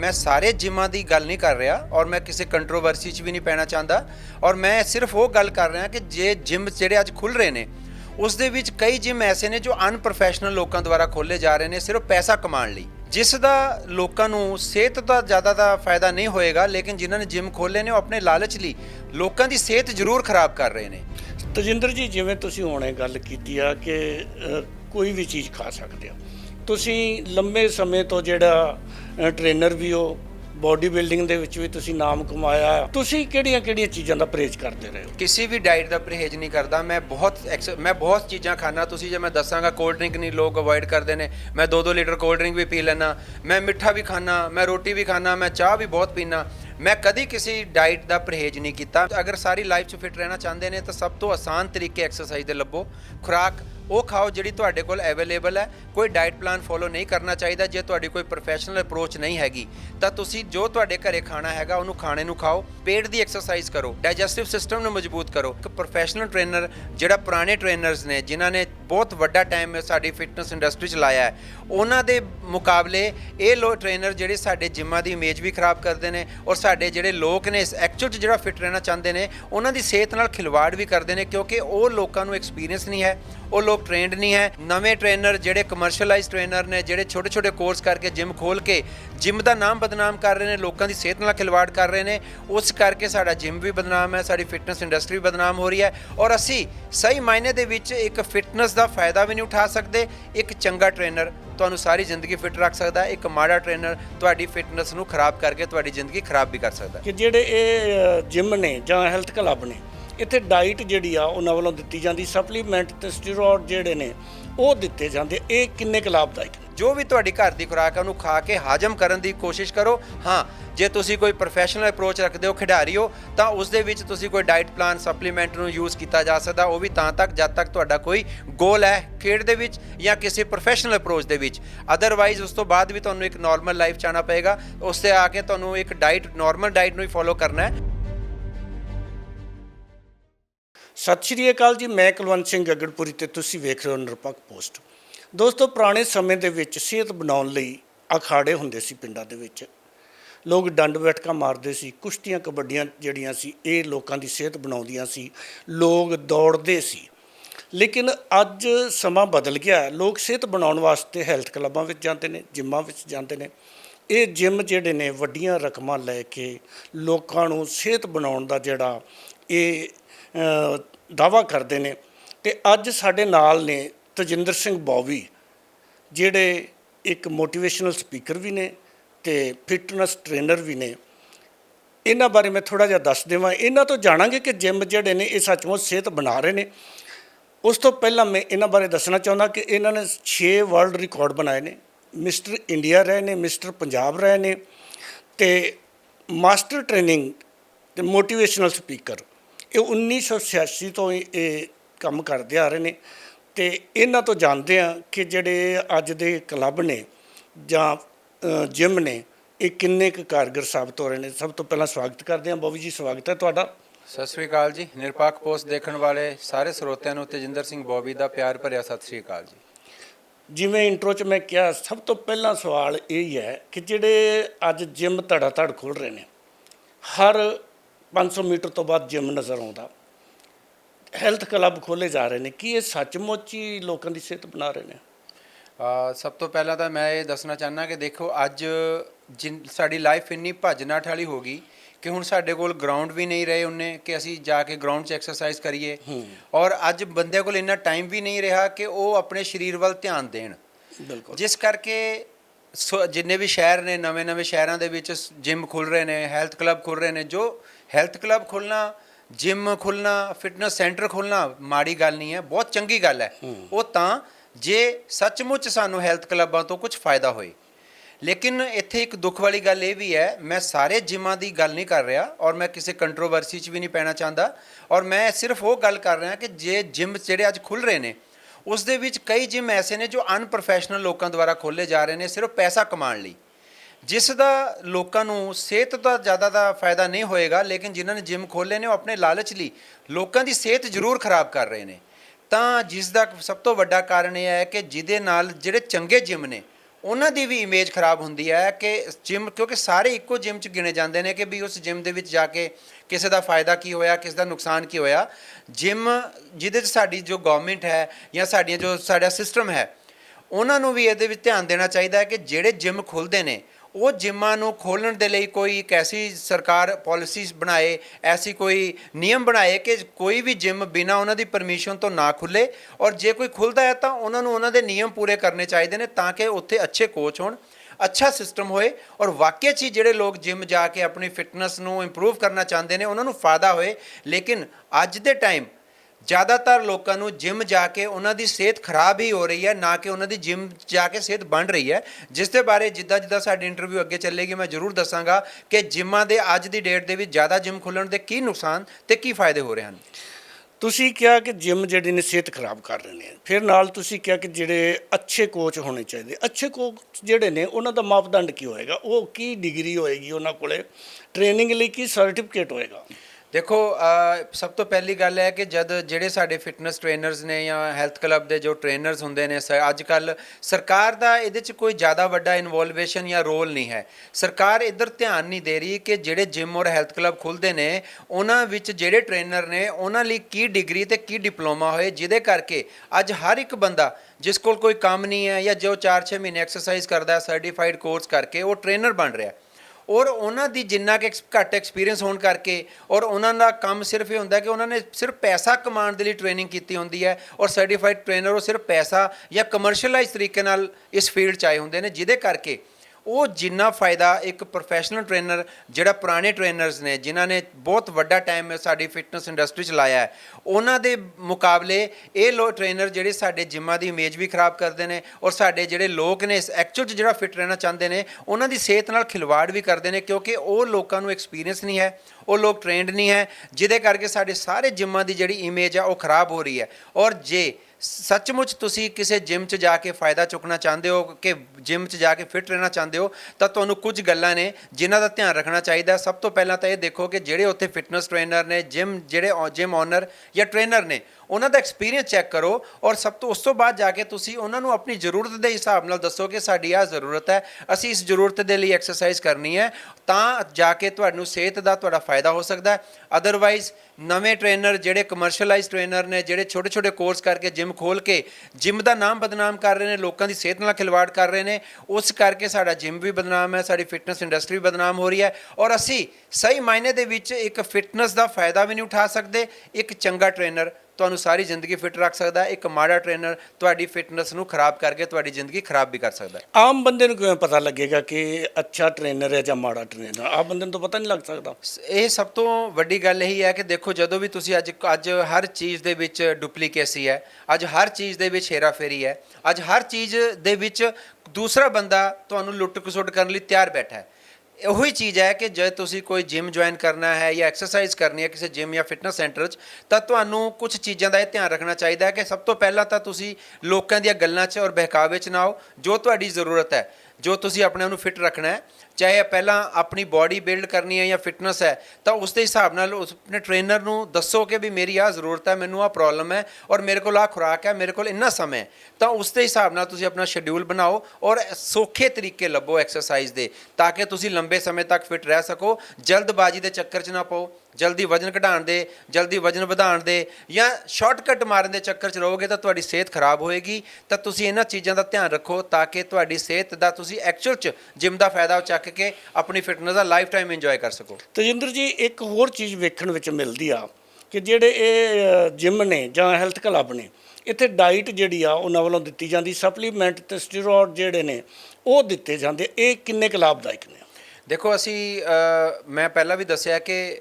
ਮੈਂ ਸਾਰੇ ਜਿਮਾਂ ਦੀ ਗੱਲ ਨਹੀਂ ਕਰ ਰਿਹਾ ਔਰ ਮੈਂ ਕਿਸੇ ਕੰਟਰੋਵਰਸੀ 'ਚ ਵੀ ਨਹੀਂ ਪੈਣਾ ਚਾਹੁੰਦਾ ਔਰ ਮੈਂ ਸਿਰਫ ਉਹ ਗੱਲ ਕਰ ਰਿਹਾ ਕਿ ਜੇ ਜਿਮ ਜਿਹੜੇ ਅੱਜ ਖੁੱਲ ਰਹੇ ਨੇ, ਉਸ ਦੇ ਵਿੱਚ ਕਈ ਜਿਮ ਐਸੇ ਨੇ ਜੋ ਅਨਪ੍ਰੋਫੈਸ਼ਨਲ ਲੋਕਾਂ ਦੁਆਰਾ ਖੋਲੇ ਜਾ ਰਹੇ ਨੇ ਸਿਰਫ ਪੈਸਾ ਕਮਾਉਣ ਲਈ। ਜਿਸ ਦਾ ਲੋਕਾਂ ਨੂੰ ਸਿਹਤ ਦਾ ਜ਼ਿਆਦਾ ਦਾ ਫਾਇਦਾ ਨਹੀਂ ਹੋਏਗਾ, ਲੇਕਿਨ ਜਿਨ੍ਹਾਂ ਨੇ ਜਿਮ ਖੋਲੇ ਨੇ ਉਹ ਆਪਣੇ ਲਾਲਚ ਲਈ ਲੋਕਾਂ ਦੀ ਸਿਹਤ ਜ਼ਰੂਰ ਖਰਾਬ ਕਰ ਰਹੇ ਨੇ। ਤਜਿੰਦਰ ਜੀ, ਜਿਵੇਂ ਤੁਸੀਂ ਹੁਣੇ ਗੱਲ ਕੀਤੀ ਆ ਕਿ ਕੋਈ ਵੀ ਚੀਜ਼ ਖਾ ਸਕਦੇ ਹੋ। ਤੁਸੀਂ ਲੰਬੇ ਸਮੇਂ ਤੋਂ ਜਿਹੜਾ ਟ੍ਰੇਨਰ ਵੀ ਹੋ ਬਾਡੀ ਬਿਲਡਿੰਗ ਦੇ ਵਿੱਚ ਵੀ ਤੁਸੀਂ ਨਾਮ ਕਮਾਇਆ। ਤੁਸੀਂ ਕਿਹੜੀਆਂ-ਕਿਹੜੀਆਂ ਚੀਜ਼ਾਂ ਦਾ ਪਰਹੇਜ਼ ਕਰਦੇ ਰਹੇ ਹੋ? ਕਿਸੇ ਵੀ ਡਾਈਟ ਦਾ ਪਰਹੇਜ਼ ਨਹੀਂ ਕਰਦਾ। ਮੈਂ ਬਹੁਤ ਐਕਸ- ਮੈਂ ਬਹੁਤ ਚੀਜ਼ਾਂ ਖਾਣਾ ਤੁਸੀਂ ਜੇ ਮੈਂ ਦੱਸਾਂਗਾ ਕੋਲਡ ਡਰਿੰਕ ਨਹੀਂ ਲੋਕ ਅਵੋਇਡ ਕਰਦੇ ਨੇ। ਮੈਂ 2-2 ਲੀਟਰ ਕੋਲਡ ਡਰਿੰਕ ਵੀ ਪੀ ਲੈਣਾ ਮੈਂ ਮਿੱਠਾ ਵੀ ਖਾਣਾ ਮੈਂ ਰੋਟੀ ਵੀ ਖਾਣਾ ਮੈਂ ਚਾਹ ਵੀ ਬਹੁਤ ਪੀਣਾ ਮੈਂ ਕਦੀ ਕਿਸੇ ਡਾਈਟ ਦਾ ਪਰਹੇਜ਼ ਨਹੀਂ ਕੀਤਾ। ਅਗਰ ਸਾਰੀ ਲਾਈਫ 'ਚ ਫਿਟ ਰਹਿਣਾ ਚਾਹੁੰਦੇ ਨੇ, ਤਾਂ ਸਭ ਤੋਂ ਆਸਾਨ ਤਰੀਕੇ ਐਕਸਰਸਾਈਜ਼ ਦੇ ਲੱਭੋ। ਖੁਰਾਕ ਉਹ ਖਾਓ ਜਿਹੜੀ ਤੁਹਾਡੇ ਕੋਲ ਅਵੇਲੇਬਲ ਹੈ। ਕੋਈ ਡਾਈਟ ਪਲਾਨ ਫੋਲੋ ਨਹੀਂ ਕਰਨਾ ਚਾਹੀਦਾ, ਜੇ ਤੁਹਾਡੀ ਕੋਈ ਪ੍ਰੋਫੈਸ਼ਨਲ ਅਪਰੋਚ ਨਹੀਂ ਹੈਗੀ, ਤਾਂ ਤੁਸੀਂ ਜੋ ਤੁਹਾਡੇ ਘਰੇ ਖਾਣਾ ਹੈਗਾ, ਉਹਨੂੰ ਖਾਣੇ ਨੂੰ ਖਾਓ। ਪੇਟ ਦੀ ਐਕਸਰਸਾਈਜ਼ ਕਰੋ ਡਾਈਜੈਸਟਿਵ ਸਿਸਟਮ ਨੂੰ ਮਜ਼ਬੂਤ ਕਰੋ। ਇੱਕ ਪ੍ਰੋਫੈਸ਼ਨਲ ਟ੍ਰੇਨਰ ਜਿਹੜਾ ਪੁਰਾਣੇ ਟ੍ਰੇਨਰਸ ਨੇ, ਜਿਨ੍ਹਾਂ ਨੇ ਬਹੁਤ ਵੱਡਾ ਟਾਈਮ ਸਾਡੀ ਫਿਟਨੈਸ ਇੰਡਸਟਰੀ 'ਚ ਲਾਇਆ ਹੈ, ਉਹਨਾਂ ਦੇ ਮੁਕਾਬਲੇ ਇਹ ਲੋ ਟ੍ਰੇਨਰ ਜਿਹੜੇ ਸਾਡੇ ਜਿੰਮਾਂ ਦੀ ਇਮੇਜ ਵੀ ਖਰਾਬ ਕਰਦੇ ਨੇ ਔਰ ਸਾਡੇ ਜਿਹੜੇ ਲੋਕ ਨੇ ਐਕਚੁਅਲ 'ਚ ਜਿਹੜਾ ਫਿਟ ਰਹਿਣਾ ਚਾਹੁੰਦੇ ਨੇ, ਉਹਨਾਂ ਦੀ ਸਿਹਤ ਨਾਲ ਖਿਲਵਾੜ ਵੀ ਕਰਦੇ ਨੇ, ਕਿਉਂਕਿ ਉਹ ਲੋਕਾਂ ਨੂੰ ਐਕਸਪੀਰੀਅੰਸ ਨਹੀਂ ਹੈ, ਉਹ ਲੋਕ ਟ੍ਰੇਨਡ ਨਹੀਂ ਹੈ। ਨਵੇਂ ਟ੍ਰੇਨਰ ਜਿਹੜੇ ਕਮਰਸ਼ੀਅਲਾਈਜ਼ ਟ੍ਰੇਨਰ ਨੇ, ਜਿਹੜੇ ਛੋਟੇ ਛੋਟੇ ਕੋਰਸ ਕਰਕੇ ਜਿਮ ਖੋਲ ਕੇ ਜਿਮ ਦਾ ਨਾਮ ਬਦਨਾਮ ਕਰ ਰਹੇ ਨੇ, ਲੋਕਾਂ ਦੀ ਸਿਹਤ ਨਾਲ ਖਿਲਵਾੜ ਕਰ ਰਹੇ ਨੇ, ਉਸ ਕਰਕੇ ਸਾਡਾ ਜਿਮ ਵੀ ਬਦਨਾਮ ਹੈ, ਸਾਡੀ ਫਿਟਨੈਸ ਇੰਡਸਟਰੀ ਵੀ ਬਦਨਾਮ ਹੋ ਰਹੀ ਹੈ ਔਰ ਅਸੀਂ ਸਹੀ ਮਾਇਨੇ ਦੇ ਵਿੱਚ ਇੱਕ ਫਿਟਨੈਸ ਦਾ ਫਾਇਦਾ ਵੀ ਨਹੀਂ ਉਠਾ ਸਕਦੇ। ਇੱਕ ਚੰਗਾ ਟ੍ਰੇਨਰ ਤੁਹਾਨੂੰ ਸਾਰੀ ਜ਼ਿੰਦਗੀ ਫਿਟ ਰੱਖ ਸਕਦਾ ਹੈ, ਇੱਕ ਮਾੜਾ ਟ੍ਰੇਨਰ ਤੁਹਾਡੀ ਫਿਟਨੈਸ ਨੂੰ ਖਰਾਬ ਕਰਕੇ ਤੁਹਾਡੀ ਜ਼ਿੰਦਗੀ ਖਰਾਬ ਵੀ ਕਰ ਸਕਦਾ ਕਿ ਜਿਹੜੇ ਇਹ ਜਿਮ ਨੇ ਜਾਂ ਹੈਲਥ ਕਲੱਬ ਨੇ ਇੱਥੇ ਡਾਈਟ ਜਿਹੜੀ ਆ, ਉਹਨਾਂ ਵੱਲੋਂ ਦਿੱਤੀ ਜਾਂਦੀ, ਸਪਲੀਮੈਂਟ ਤੇ ਸਟੀਰੋਇਡ ਜਿਹੜੇ ਨੇ, ਉਹ ਦਿੱਤੇ ਜਾਂਦੇ। ਇਹ ਕਿੰਨੇ ਕੁ ਲਾਭਦਾਇਕ ਨੇ? ਜੋ ਵੀ ਤੁਹਾਡੀ ਘਰ ਦੀ ਖੁਰਾਕ ਹੈ ਉਹਨੂੰ ਖਾ ਕੇ ਹਾਜਮ ਕਰਨ ਦੀ ਕੋਸ਼ਿਸ਼ ਕਰੋ। ਹਾਂ, ਜੇ ਤੁਸੀਂ ਕੋਈ ਪ੍ਰੋਫੈਸ਼ਨਲ ਅਪਰੋਚ ਰੱਖਦੇ ਹੋ, ਖਿਡਾਰੀ ਹੋ, ਤਾਂ ਉਸ ਦੇ ਵਿੱਚ ਤੁਸੀਂ ਕੋਈ ਡਾਈਟ ਪਲਾਨ, ਸਪਲੀਮੈਂਟ ਨੂੰ ਯੂਜ਼ ਕੀਤਾ ਜਾ ਸਕਦਾ, ਉਹ ਵੀ ਤਾਂ ਤੱਕ, ਜਦ ਤੱਕ ਤੁਹਾਡਾ ਕੋਈ ਗੋਲ ਹੈ ਖੇਡ ਦੇ ਵਿੱਚ ਜਾਂ ਕਿਸੇ ਪ੍ਰੋਫੈਸ਼ਨਲ ਅਪਰੋਚ ਦੇ ਵਿੱਚ। ਅਦਰਵਾਈਜ਼ ਉਸ ਤੋਂ ਬਾਅਦ ਵੀ ਤੁਹਾਨੂੰ ਇੱਕ ਨਾਰਮਲ ਲਾਈਫ ਚਾਹਣਾ ਪਏਗਾ। ਉਸ ਤੇ ਆ ਕੇ ਤੁਹਾਨੂੰ ਇੱਕ ਡਾਈਟ ਨਾਰਮਲ ਡਾਈਟ ਨੂੰ ਹੀ ਫੋਲੋ ਕਰਨਾ ਹੈ। ਸਤਿ ਸ਼੍ਰੀ ਅਕਾਲ ਜੀ, ਮੈਂ ਕੁਲਵੰਤ ਸਿੰਘ ਗਗੜਪੁਰੀ ਤੇ ਤੁਸੀਂ ਵੇਖ ਰਹੇ ਹੋ ਨਿਰਪੱਖ ਪੋਸਟ। ਦੋਸਤੋ, ਪੁਰਾਣੇ ਸਮੇਂ ਦੇ ਵਿੱਚ ਸਿਹਤ ਬਣਾਉਣ ਲਈ ਅਖਾੜੇ ਹੁੰਦੇ ਸੀ ਪਿੰਡਾਂ ਦੇ ਵਿੱਚ। ਲੋਕ ਡੰਡ ਬੈਠਕਾਂ ਮਾਰਦੇ ਸੀ, ਕੁਸ਼ਤੀਆਂ ਕਬੱਡੀਆਂ ਜਿਹੜੀਆਂ ਸੀ, ਇਹ ਲੋਕਾਂ ਦੀ ਸਿਹਤ ਬਣਾਉਂਦੀਆਂ ਸੀ, ਲੋਕ ਦੌੜਦੇ ਸੀ। ਲੇਕਿਨ ਅੱਜ ਸਮਾਂ ਬਦਲ ਗਿਆ, ਲੋਕ ਸਿਹਤ ਬਣਾਉਣ ਵਾਸਤੇ ਹੈਲਥ ਕਲੱਬਾਂ ਵਿੱਚ ਜਾਂਦੇ ਨੇ, ਜਿੰਮਾਂ ਵਿੱਚ ਜਾਂਦੇ ਨੇ। ਇਹ ਜਿਮ ਜਿਹੜੇ ਨੇ, ਵੱਡੀਆਂ ਰਕਮਾਂ ਲੈ ਕੇ ਲੋਕਾਂ ਨੂੰ ਸਿਹਤ ਬਣਾਉਣ ਦਾ ਜਿਹੜਾ ਇਹ ਦਾਵਾ ਕਰਦੇ ਨੇ। ਤੇ ਅੱਜ ਸਾਡੇ ਨਾਲ ਨੇ ਤਜਿੰਦਰ ਸਿੰਘ ਬੌਵੀ, ਜਿਹੜੇ ਇੱਕ ਮੋਟੀਵੇਸ਼ਨਲ ਸਪੀਕਰ ਵੀ ਨੇ ਤੇ ਫਿਟਨੈਸ ਟ੍ਰੇਨਰ ਵੀ ਨੇ। ਇਹਨਾਂ ਬਾਰੇ ਮੈਂ ਥੋੜਾ ਜਿਹਾ ਦੱਸ ਦੇਵਾਂ। ਇਹਨਾਂ ਤੋਂ ਜਾਣਾਂਗੇ ਕਿ ਜਿਮ ਜਿਹੜੇ ਨੇ, ਇਹ ਸੱਚਮੁੱਚ ਸਿਹਤ ਬਣਾ ਰਹੇ ਨੇ। ਉਸ ਤੋਂ ਪਹਿਲਾਂ ਮੈਂ ਇਹਨਾਂ ਬਾਰੇ ਦੱਸਣਾ ਚਾਹੁੰਦਾ ਕਿ ਇਹਨਾਂ ਨੇ 6 ਵਰਲਡ ਰਿਕਾਰਡ ਬਣਾਏ ਨੇ। ਮਿਸਟਰ ਇੰਡੀਆ ਰਹੇ ਨੇ, ਮਿਸਟਰ ਪੰਜਾਬ ਰਹੇ ਨੇ ਤੇ ਮਾਸਟਰ ਟ੍ਰੇਨਿੰਗ ਤੇ ਮੋਟੀਵੇਸ਼ਨਲ ਸਪੀਕਰ ਇਹ 1986 ਤੋਂ ਇਹ ਕੰਮ ਕਰਦੇ ਆ ਰਹੇ ਨੇ ਤੇ ਇਹਨਾਂ ਤੋਂ ਜਾਣਦੇ ਆ ਕਿ ਜਿਹੜੇ ਅੱਜ ਦੇ ਕਲੱਬ ਨੇ ਜਾਂ ਜਿਮ ਨੇ ਇਹ ਕਿੰਨੇ ਕੁ ਕਾਰਗਰ ਸਾਬਤ ਹੋ ਰਹੇ ਨੇ? ਸਭ ਤੋਂ ਪਹਿਲਾਂ ਸਵਾਗਤ ਕਰਦੇ ਹਾਂ ਬੋਵੀ ਜੀ ਸਵਾਗਤ ਹੈ ਤੁਹਾਡਾ। ਸਤਿ ਸ੍ਰੀ ਅਕਾਲ ਜੀ। ਨਿਰਪੱਖ ਪੋਸਟ ਦੇਖਣ ਵਾਲੇ ਸਾਰੇ ਸਰੋਤਿਆਂ ਨੂੰ ਤੇਜਿੰਦਰ ਸਿੰਘ ਬੋਬੀ ਦਾ ਪਿਆਰ ਭਰਿਆ ਸਤਿ ਸ੍ਰੀ ਅਕਾਲ ਜੀ। ਜਿਵੇਂ ਇੰਟਰੋ 'ਚ ਮੈਂ ਕਿਹਾ ਸਭ ਤੋਂ ਪਹਿਲਾ ਸਵਾਲ ਇਹ ਹੀ ਹੈ ਕਿ ਜਿਹੜੇ ਅੱਜ ਜਿਮ ਧੜਾ ਧੜ ਖੋਲ ਰਹੇ ਨੇ ਹਰ 500 ਮੀਟਰ ਤੋਂ ਬਾਅਦ ਜਿਮ ਨਜ਼ਰ ਆਉਂਦਾ। ਹੈਲਥ ਕਲੱਬ ਖੋਲੇ ਜਾ ਰਹੇ ਨੇ। ਕੀ ਇਹ ਸੱਚਮੁੱਚ ਹੀ ਲੋਕਾਂ ਦੀ ਸਿਹਤ ਬਣਾ ਰਹੇ ਨੇ? ਸਭ ਤੋਂ ਪਹਿਲਾਂ ਤਾਂ ਮੈਂ ਇਹ ਦੱਸਣਾ ਚਾਹਨਾ ਕਿ ਦੇਖੋ ਅੱਜ ਸਾਡੀ ਲਾਈਫ ਇੰਨੀ ਭੱਜ ਨੱਠ ਵਾਲੀ ਹੋ ਗਈ ਕਿ ਹੁਣ ਸਾਡੇ ਕੋਲ ਗਰਾਊਂਡ ਵੀ ਨਹੀਂ ਰਹੇ ਉਹਨੇ ਕਿ ਅਸੀਂ ਜਾ ਕੇ ਗਰਾਊਂਡ 'ਚ ਐਕਸਰਸਾਈਜ਼ ਕਰੀਏ। ਔਰ ਅੱਜ ਬੰਦੇ ਕੋਲ ਇੰਨਾ ਟਾਈਮ ਵੀ ਨਹੀਂ ਰਿਹਾ ਕਿ ਉਹ ਆਪਣੇ ਸਰੀਰ ਵੱਲ ਧਿਆਨ ਦੇਣ। ਬਿਲਕੁਲ। ਜਿਸ ਕਰਕੇ ਜਿੰਨੇ ਵੀ ਸ਼ਹਿਰ ਨੇ ਨਵੇਂ ਨਵੇਂ ਸ਼ਹਿਰਾਂ ਦੇ ਵਿੱਚ ਜਿਮ ਖੁੱਲ ਰਹੇ ਨੇ ਹੈਲਥ ਕਲੱਬ ਖੁੱਲ ਰਹੇ ਨੇ ਜੋ ਹੈਲਥ ਕਲੱਬ ਖੁੱਲਣਾ ਜਿਮ ਖੁੱਲਣਾ ਫਿਟਨੈਸ ਸੈਂਟਰ ਖੁੱਲਣਾ ਮਾੜੀ ਗੱਲ ਨਹੀਂ ਹੈ ਬਹੁਤ ਚੰਗੀ ਗੱਲ ਹੈ। ਉਹ ਤਾਂ ਜੇ ਸੱਚਮੁੱਚ ਸਾਨੂੰ ਹੈਲਥ ਕਲੱਬਾਂ ਤੋਂ ਕੁਝ ਫਾਇਦਾ ਹੋਏ। ਲੇਕਿਨ ਇੱਥੇ ਇੱਕ ਦੁੱਖ ਵਾਲੀ ਗੱਲ ਇਹ ਵੀ ਹੈ ਮੈਂ ਸਾਰੇ ਜਿਮਾਂ ਦੀ ਗੱਲ ਨਹੀਂ ਕਰ ਰਿਹਾ ਔਰ ਮੈਂ ਕਿਸੇ ਕੰਟਰੋਵਰਸੀ 'ਚ ਵੀ ਨਹੀਂ ਪੈਣਾ ਚਾਹੁੰਦਾ। ਔਰ ਮੈਂ ਸਿਰਫ ਉਹ ਗੱਲ ਕਰ ਰਿਹਾ ਕਿ ਜੇ ਜਿਮ ਜਿਹੜੇ ਅੱਜ ਖੁੱਲ ਰਹੇ ਨੇ ਉਸ ਦੇ ਵਿੱਚ ਕਈ ਜਿਮ ਐਸੇ ਨੇ ਜੋ ਅਨਪ੍ਰੋਫੈਸ਼ਨਲ ਲੋਕਾਂ ਦੁਆਰਾ ਖੋਲੇ ਜਾ ਰਹੇ ਨੇ ਸਿਰਫ ਪੈਸਾ ਕਮਾਉਣ ਲਈ। ਜਿਸ ਦਾ ਲੋਕਾਂ ਨੂੰ ਸਿਹਤ ਦਾ ਜ਼ਿਆਦਾ ਦਾ ਫਾਇਦਾ ਨਹੀਂ ਹੋਏਗਾ, ਲੇਕਿਨ ਜਿਨ੍ਹਾਂ ਨੇ ਜਿਮ ਖੋਲੇ ਨੇ ਉਹ ਆਪਣੇ ਲਾਲਚ ਲਈ ਲੋਕਾਂ ਦੀ ਸਿਹਤ ਜ਼ਰੂਰ ਖਰਾਬ ਕਰ ਰਹੇ ਨੇ। ਤਾਂ ਜਿਸ ਦਾ ਸਭ ਤੋਂ ਵੱਡਾ ਕਾਰਨ ਇਹ ਹੈ ਕਿ ਜਿਹਦੇ ਨਾਲ ਜਿਹੜੇ ਚੰਗੇ ਜਿਮ ਨੇ, ਉਹਨਾਂ ਦੀ ਵੀ ਇਮੇਜ ਖਰਾਬ ਹੁੰਦੀ ਹੈ ਕਿ ਜਿਮ ਕਿਉਂਕਿ ਸਾਰੇ ਇੱਕੋ ਜਿਮ 'ਚ ਗਿਣੇ ਜਾਂਦੇ ਨੇ ਕਿ ਵੀ ਉਸ ਜਿਮ ਦੇ ਵਿੱਚ ਜਾ ਕੇ ਕਿਸੇ ਦਾ ਫਾਇਦਾ ਕੀ ਹੋਇਆ, ਕਿਸ ਦਾ ਨੁਕਸਾਨ ਕੀ ਹੋਇਆ। ਜਿਮ ਜਿਹਦੇ 'ਚ ਸਾਡੀ ਜੋ ਗਵਰਨਮੈਂਟ ਹੈ ਜਾਂ ਸਾਡੀਆਂ ਜੋ ਸਾਡਾ ਸਿਸਟਮ ਹੈ, ਉਹਨਾਂ ਨੂੰ ਵੀ ਇਹਦੇ ਵਿੱਚ ਧਿਆਨ ਦੇਣਾ ਚਾਹੀਦਾ ਹੈ ਕਿ ਜਿਹੜੇ ਜਿਮ ਖੁੱਲਦੇ ਨੇ ਉਹ ਜਿਮਾਂ ਨੂੰ ਖੋਲਣ ਦੇ ਲਈ ਕੋਈ ਇੱਕ ਐਸੀ ਸਰਕਾਰ ਪਾਲਿਸੀਜ਼ ਬਣਾਏ, ਐਸੀ ਕੋਈ ਨਿਯਮ ਬਣਾਏ ਕਿ ਕੋਈ ਵੀ ਜਿਮ ਬਿਨਾ ਉਹਨਾਂ ਦੀ ਪਰਮਿਸ਼ਨ ਤੋਂ ਨਾ ਖੁੱਲੇ ਔਰ ਜੇ ਕੋਈ ਖੁੱਲਦਾ ਹੈ ਤਾਂ ਉਹਨਾਂ ਨੂੰ ਉਹਨਾਂ ਦੇ ਨਿਯਮ ਪੂਰੇ ਕਰਨੇ ਚਾਹੀਦੇ ਨੇ ਤਾਂ ਕਿ ਉੱਥੇ ਅੱਛੇ ਕੋਚ ਹੋਣ, ਅੱਛਾ ਸਿਸਟਮ ਹੋਏ ਔਰ ਵਾਕਿਆ 'ਚ ਹੀ ਜਿਹੜੇ ਲੋਕ ਜਿਮ ਜਾ ਕੇ ਆਪਣੀ ਫਿਟਨੈਸ ਨੂੰ ਇੰਪਰੂਵ ਕਰਨਾ ਚਾਹੁੰਦੇ ਨੇ, ਉਹਨਾਂ ਨੂੰ ਫਾਇਦਾ ਹੋਏ। ਲੇਕਿਨ ਅੱਜ ਦੇ ਟਾਈਮ ਜ਼ਿਆਦਾਤਰ ਲੋਕਾਂ ਨੂੰ ਜਿਮ ਜਾ ਕੇ ਉਹਨਾਂ ਦੀ ਸਿਹਤ ਖਰਾਬ ਹੀ ਹੋ ਰਹੀ ਹੈ, ਨਾ ਕਿ ਉਹਨਾਂ ਦੀ ਜਿਮ ਜਾ ਕੇ ਸਿਹਤ ਬਣ ਰਹੀ ਹੈ। ਜਿਸ ਦੇ ਬਾਰੇ ਜਿੱਦਾਂ ਜਿੱਦਾਂ ਸਾਡੀ ਇੰਟਰਵਿਊ ਅੱਗੇ ਚੱਲੇਗੀ, ਮੈਂ ਜ਼ਰੂਰ ਦੱਸਾਂਗਾ ਕਿ ਜਿਮਾਂ ਦੇ ਅੱਜ ਦੀ ਡੇਟ ਦੇ ਵਿੱਚ ਜ਼ਿਆਦਾ ਜਿਮ ਖੁੱਲਣ ਦੇ ਕੀ ਨੁਕਸਾਨ ਤੇ ਕੀ ਫਾਇਦੇ ਹੋ ਰਹੇ ਹਨ। ਤੁਸੀਂ ਕਿਹਾ ਕਿ ਜਿਮ ਜਿਹੜੇ ਨੇ ਸਿਹਤ ਖਰਾਬ ਕਰ ਰਹੇ ਨੇ। ਫਿਰ ਨਾਲ ਤੁਸੀਂ ਕਿਹਾ ਕਿ ਜਿਹੜੇ ਅੱਛੇ ਕੋਚ ਹੋਣੇ ਚਾਹੀਦੇ। ਅੱਛੇ ਕੋਚ ਜਿਹੜੇ ਨੇ, ਉਹਨਾਂ ਦਾ ਮਾਪਦੰਡ ਕੀ ਹੋਏਗਾ? ਉਹ ਕੀ ਡਿਗਰੀ ਹੋਏਗੀ ਉਹਨਾਂ ਕੋਲੇ? ਟ੍ਰੇਨਿੰਗ ਲਈ ਕੀ ਸਰਟੀਫਿਕੇਟ ਹੋਏਗਾ? ਦੇਖੋ ਸਭ ਤੋਂ ਪਹਿਲੀ ਗੱਲ ਹੈ ਕਿ ਜਦ ਜਿਹੜੇ ਸਾਡੇ ਫਿਟਨੈਸ ਟ੍ਰੇਨਰਸ ਨੇ ਜਾਂ ਹੈਲਥ ਕਲੱਬ ਦੇ ਜੋ ਟ੍ਰੇਨਰਸ ਹੁੰਦੇ ਨੇ, ਸ- ਅੱਜ ਕੱਲ ਸਰਕਾਰ ਦਾ ਇਹਦੇ 'ਚ ਕੋਈ ਜ਼ਿਆਦਾ ਵੱਡਾ ਇਨਵੋਲਵੇਸ਼ਨ ਜਾਂ ਰੋਲ ਨਹੀਂ ਹੈ। ਸਰਕਾਰ ਇੱਧਰ ਧਿਆਨ ਨਹੀਂ ਦੇ ਰਹੀ ਕਿ ਜਿਹੜੇ ਜਿਮ ਔਰ ਹੈਲਥ ਕਲੱਬ ਖੁੱਲਦੇ ਨੇ, ਉਹਨਾਂ ਵਿੱਚ ਜਿਹੜੇ ਟ੍ਰੇਨਰ ਨੇ, ਉਹਨਾਂ ਲਈ ਕੀ ਡਿਗਰੀ ਤੇ ਕੀ ਡਿਪਲੋਮਾ ਹੋਏ, ਜਿਹਦੇ ਕਰਕੇ ਅੱਜ ਹਰ ਇੱਕ ਬੰਦਾ ਜਿਸ ਕੋਲ ਕੋਈ ਕੰਮ ਨਹੀਂ ਹੈ ਜਾਂ ਜੋ 4-6 ਮਹੀਨੇ ਐਕਸਰਸਾਈਜ਼ ਕਰਦਾ ਸਰਟੀਫਾਈਡ ਕੋਰਸ ਕਰਕੇ, ਉਹ ਟ੍ਰੇਨਰ ਬਣ ਰਿਹਾ। ਔਰ ਉਹਨਾਂ ਦੀ ਜਿੰਨਾ ਕਿ ਘੱਟ ਐਕਸਪੀਰੀਅੰਸ ਹੋਣ ਕਰਕੇ ਔਰ ਉਹਨਾਂ ਦਾ ਕੰਮ ਸਿਰਫ ਇਹ ਹੁੰਦਾ ਕਿ ਉਹਨਾਂ ਨੇ ਸਿਰਫ ਪੈਸਾ ਕਮਾਉਣ ਦੇ ਲਈ ਟ੍ਰੇਨਿੰਗ ਕੀਤੀ ਹੁੰਦੀ ਹੈ ਔਰ ਸਰਟੀਫਾਈਡ ਟ੍ਰੇਨਰ ਉਹ ਸਿਰਫ ਪੈਸਾ ਜਾਂ ਕਮਰਸ਼ੀਅਲਾਈਜ਼ ਤਰੀਕੇ ਨਾਲ ਇਸ ਫੀਲਡ 'ਚ ਆਏ ਹੁੰਦੇ ਨੇ, ਜਿਹਦੇ ਕਰਕੇ ਉਹ ਜਿੰਨਾ ਫਾਇਦਾ ਇੱਕ ਪ੍ਰੋਫੈਸ਼ਨਲ ਟ੍ਰੇਨਰ ਜਿਹੜਾ ਪੁਰਾਣੇ ਟ੍ਰੇਨਰਸ ਨੇ, ਜਿਨ੍ਹਾਂ ਨੇ ਬਹੁਤ ਵੱਡਾ ਟਾਈਮ ਸਾਡੀ ਫਿਟਨੈਸ ਇੰਡਸਟਰੀ 'ਚ ਲਾਇਆ ਹੈ, ਉਹਨਾਂ ਦੇ ਮੁਕਾਬਲੇ ਇਹ ਲੋ ਟ੍ਰੇਨਰ ਜਿਹੜੇ ਸਾਡੇ ਜਿੰਮਾਂ ਦੀ ਇਮੇਜ ਵੀ ਖਰਾਬ ਕਰਦੇ ਨੇ ਔਰ ਸਾਡੇ ਜਿਹੜੇ ਲੋਕ ਨੇ ਐਕਚੁਅਲ 'ਚ ਜਿਹੜਾ ਫਿਟ ਰਹਿਣਾ ਚਾਹੁੰਦੇ ਨੇ, ਉਹਨਾਂ ਦੀ ਸਿਹਤ ਨਾਲ ਖਿਲਵਾੜ ਵੀ ਕਰਦੇ ਨੇ ਕਿਉਂਕਿ ਉਹ ਲੋਕਾਂ ਨੂੰ ਐਕਸਪੀਰੀਅੰਸ ਨਹੀਂ ਹੈ, ਉਹ ਲੋਕ ਟ੍ਰੇਨਡ ਨਹੀਂ ਹੈ, ਜਿਹਦੇ ਕਰਕੇ ਸਾਡੇ ਸਾਰੇ ਜਿੰਮਾਂ ਦੀ ਜਿਹੜੀ ਇਮੇਜ ਆ ਉਹ ਖਰਾਬ ਹੋ ਰਹੀ ਹੈ। ਔਰ ਜੇ ਸੱਚਮੁੱਚ ਤੁਸੀਂ ਕਿਸੇ ਜਿਮ 'ਚ ਜਾ ਕੇ ਫਾਇਦਾ ਚੁੱਕਣਾ ਚਾਹੁੰਦੇ ਹੋ, ਕਿ ਜਿਮ 'ਚ ਜਾ ਕੇ ਫਿਟ ਰਹਿਣਾ ਚਾਹੁੰਦੇ ਹੋ, ਤਾਂ ਤੁਹਾਨੂੰ ਕੁਝ ਗੱਲਾਂ ਨੇ ਜਿਨ੍ਹਾਂ ਦਾ ਧਿਆਨ ਰੱਖਣਾ ਚਾਹੀਦਾ। ਸਭ ਤੋਂ ਪਹਿਲਾਂ ਤਾਂ ਇਹ ਦੇਖੋ ਕਿ ਜਿਹੜੇ ਉੱਥੇ ਫਿਟਨੈਸ ਟ੍ਰੇਨਰ ਨੇ ਜਿਮ ਜਿਹੜੇ ਜਿਮ ਓਨਰ ਜਾਂ ਟ੍ਰੇਨਰ ਨੇ ਉਹਨਾਂ ਦਾ ਐਕਸਪੀਰੀਅੰਸ ਚੈੱਕ ਕਰੋ ਔਰ ਸਭ ਤੋਂ ਉਸ ਤੋਂ ਬਾਅਦ ਜਾ ਕੇ ਤੁਸੀਂ ਉਹਨਾਂ ਨੂੰ ਆਪਣੀ ਜ਼ਰੂਰਤ ਦੇ ਹਿਸਾਬ ਨਾਲ ਦੱਸੋ ਕਿ ਸਾਡੀ ਆਹ ਜ਼ਰੂਰਤ ਹੈ, ਅਸੀਂ ਇਸ ਜ਼ਰੂਰਤ ਦੇ ਲਈ ਐਕਸਰਸਾਈਜ਼ ਕਰਨੀ ਹੈ, ਤਾਂ ਜਾ ਕੇ ਤੁਹਾਨੂੰ ਸਿਹਤ ਦਾ ਤੁਹਾਡਾ ਫਾਇਦਾ ਹੋ ਸਕਦਾ ਹੈ। ਅਦਰਵਾਈਜ਼ ਨਵੇਂ ਟ੍ਰੇਨਰ ਜਿਹੜੇ ਕਮਰਸ਼ੀਅਲਾਈਜ਼ ਟ੍ਰੇਨਰ ਨੇ, ਜਿਹੜੇ ਛੋਟੇ ਛੋਟੇ ਕੋਰਸ ਕਰਕੇ ਜਿਮ ਖੋਲ ਕੇ ਜਿਮ ਦਾ ਨਾਮ ਬਦਨਾਮ ਕਰ ਰਹੇ ਨੇ, ਲੋਕਾਂ ਦੀ ਸਿਹਤ ਨਾਲ ਖਿਲਵਾੜ ਕਰ ਰਹੇ ਨੇ, ਉਸ ਕਰਕੇ ਸਾਡਾ ਜਿਮ ਵੀ ਬਦਨਾਮ ਹੈ, ਸਾਡੀ ਫਿਟਨੈਸ ਇੰਡਸਟਰੀ ਵੀ ਬਦਨਾਮ ਹੋ ਰਹੀ ਹੈ ਔਰ ਅਸੀਂ ਸਹੀ ਮਾਇਨੇ ਦੇ ਵਿੱਚ ਇੱਕ ਫਿਟਨੈਸ ਦਾ ਫਾਇਦਾ ਵੀ ਨਹੀਂ ਉਠਾ ਸਕਦੇ, ਇੱਕ ਚੰਗਾ ਟ੍ਰੇਨਰ ਤੁਹਾਨੂੰ ਸਾਰੀ ਜ਼ਿੰਦਗੀ ਫਿਟ ਰੱਖ ਸਕਦਾ ਹੈ ਇੱਕ ਮਾੜਾ ਟ੍ਰੇਨਰ ਤੁਹਾਡੀ ਫਿਟਨੈਸ ਨੂੰ ਖਰਾਬ ਕਰਕੇ ਤੁਹਾਡੀ ਜ਼ਿੰਦਗੀ ਖਰਾਬ ਵੀ ਕਰ ਸਕਦਾ ਹੈ। ਆਮ ਬੰਦੇ ਨੂੰ ਕਿਵੇਂ ਪਤਾ ਲੱਗੇਗਾ ਕਿ ਅੱਛਾ ਟ੍ਰੇਨਰ ਹੈ ਜਾਂ ਮਾੜਾ ਟ੍ਰੇਨਰ ਆਮ ਬੰਦੇ ਨੂੰ ਤਾਂ ਪਤਾ ਨਹੀਂ ਲੱਗ ਸਕਦਾ। ਇਹ ਸਭ ਤੋਂ ਵੱਡੀ ਗੱਲ ਇਹੀ ਹੈ ਕਿ ਦੇਖੋ ਜਦੋਂ ਵੀ ਤੁਸੀਂ ਅੱਜ ਅੱਜ ਹਰ ਚੀਜ਼ ਦੇ ਵਿੱਚ ਡੁਪਲੀਕੇਸੀ ਹੈ ਅੱਜ ਹਰ ਚੀਜ਼ ਦੇ ਵਿੱਚ ਹੇਰਾਫੇਰੀ ਹੈ ਅੱਜ ਹਰ ਚੀਜ਼ ਦੇ ਵਿੱਚ ਦੂਸਰਾ ਬੰਦਾ ਤੁਹਾਨੂੰ ਲੁੱਟ ਖਸੁੱਟ ਕਰਨ ਲਈ ਤਿਆਰ ਬੈਠਾ ਹੈ। ਇਹੋ ਹੀ ਚੀਜ਼ ਹੈ ਕਿ ਜੇ ਤੁਸੀਂ ਕੋਈ ਜਿਮ ਜੁਆਇਨ ਕਰਨਾ ਹੈ ਜਾਂ ਐਕਸਰਸਾਈਜ਼ ਕਰਨੀ ਹੈ ਕਿਸੇ ਜਿਮ ਜਾਂ ਫਿਟਨੈਸ ਸੈਂਟਰ 'ਚ, ਤਾਂ ਤੁਹਾਨੂੰ ਕੁਝ ਚੀਜ਼ਾਂ ਦਾ ਇਹ ਧਿਆਨ ਰੱਖਣਾ ਚਾਹੀਦਾ ਹੈ ਕਿ ਸਭ ਤੋਂ ਪਹਿਲਾਂ ਤਾਂ ਤੁਸੀਂ ਲੋਕਾਂ ਦੀਆਂ ਗੱਲਾਂ 'ਚ ਔਰ ਬਹਿਕਾਵੇ 'ਚ ਨਾ ਆਓ, ਜੋ ਤੁਹਾਡੀ ਜ਼ਰੂਰਤ ਹੈ, ਜੋ ਤੁਸੀਂ ਆਪਣੇ ਆਪ ਨੂੰ ਫਿਟ ਰੱਖਣਾ ਹੈ ਚਾਹੇ ਪਹਿਲਾਂ ਆਪਣੀ ਬਾਡੀ ਬਿਲਡ ਕਰਨੀ ਹੈ ਜਾਂ ਫਿਟਨੈਸ ਹੈ, ਤਾਂ ਉਸ ਦੇ ਹਿਸਾਬ ਨਾਲ ਉਸ ਆਪਣੇ ਟ੍ਰੇਨਰ ਨੂੰ ਦੱਸੋ ਕਿ ਵੀ ਮੇਰੀ ਆਹ ਜ਼ਰੂਰਤ ਹੈ, ਮੈਨੂੰ ਆਹ ਪ੍ਰੋਬਲਮ ਹੈ ਔਰ ਮੇਰੇ ਕੋਲ ਆਹ ਖੁਰਾਕ ਹੈ, ਮੇਰੇ ਕੋਲ ਇੰਨਾ ਸਮਾਂ ਹੈ। ਤਾਂ ਉਸ ਦੇ ਹਿਸਾਬ ਨਾਲ ਤੁਸੀਂ ਆਪਣਾ ਸ਼ਡਿਊਲ ਬਣਾਓ ਔਰ ਸੌਖੇ ਤਰੀਕੇ ਲੱਭੋ ਐਕਸਰਸਾਈਜ਼ ਦੇ, ਤਾਂ ਕਿ ਤੁਸੀਂ ਲੰਬੇ ਸਮੇਂ ਤੱਕ ਫਿਟ ਰਹਿ ਸਕੋ, ਜਲਦਬਾਜ਼ੀ ਦੇ ਚੱਕਰ 'ਚ ਨਾ ਪਾਓ ਜਲਦੀ ਵਜਨ ਘਟਾਉਣ ਦੇ ਜਲਦੀ ਵਜਨ ਵਧਾਉਣ ਦੇ ਜਾਂ ਸ਼ਾਰਟਕਟ ਮਾਰਨ ਦੇ ਚੱਕਰ 'ਚ ਰਹੋਗੇ ਤਾਂ ਤੁਹਾਡੀ ਸਿਹਤ ਖਰਾਬ ਹੋਏਗੀ। ਤਾਂ ਤੁਸੀਂ ਇਹਨਾਂ ਚੀਜ਼ਾਂ ਦਾ ਧਿਆਨ ਰੱਖੋ ਤਾਂ ਕਿ ਤੁਹਾਡੀ ਸਿਹਤ ਦਾ ਤੁਸੀਂ ਐਕਚੁਅਲ 'ਚ ਜਿਮ ਦਾ ਫਾਇਦਾ ਚੱਕ ਕੇ ਆਪਣੀ ਫਿਟਨੈਸ ਦਾ ਲਾਈਫ ਟਾਈਮ ਇੰਜੋਏ ਕਰ ਸਕੋ। ਤਜਿੰਦਰ ਜੀ ਇੱਕ ਹੋਰ ਚੀਜ਼ ਵੇਖਣ ਵਿੱਚ ਮਿਲਦੀ ਆ ਕਿ ਜਿਹੜੇ ਇਹ ਜਿਮ ਨੇ ਜਾਂ ਹੈਲਥ ਕਲੱਬ ਨੇ ਇੱਥੇ ਡਾਈਟ ਜਿਹੜੀ ਆ ਉਹਨਾਂ ਵੱਲੋਂ ਦਿੱਤੀ ਜਾਂਦੀ ਸਪਲੀਮੈਂਟ ਤੇ ਸਟੀਰੋਇਡ ਜਿਹੜੇ ਨੇ ਉਹ ਦਿੱਤੇ ਜਾਂਦੇ। ਇਹ ਕਿੰਨੇ ਕੁ ਲਾਭਦਾਇਕ ਨੇ? ਦੇਖੋ ਅਸੀਂ ਮੈਂ ਪਹਿਲਾਂ ਵੀ ਦੱਸਿਆ ਕਿ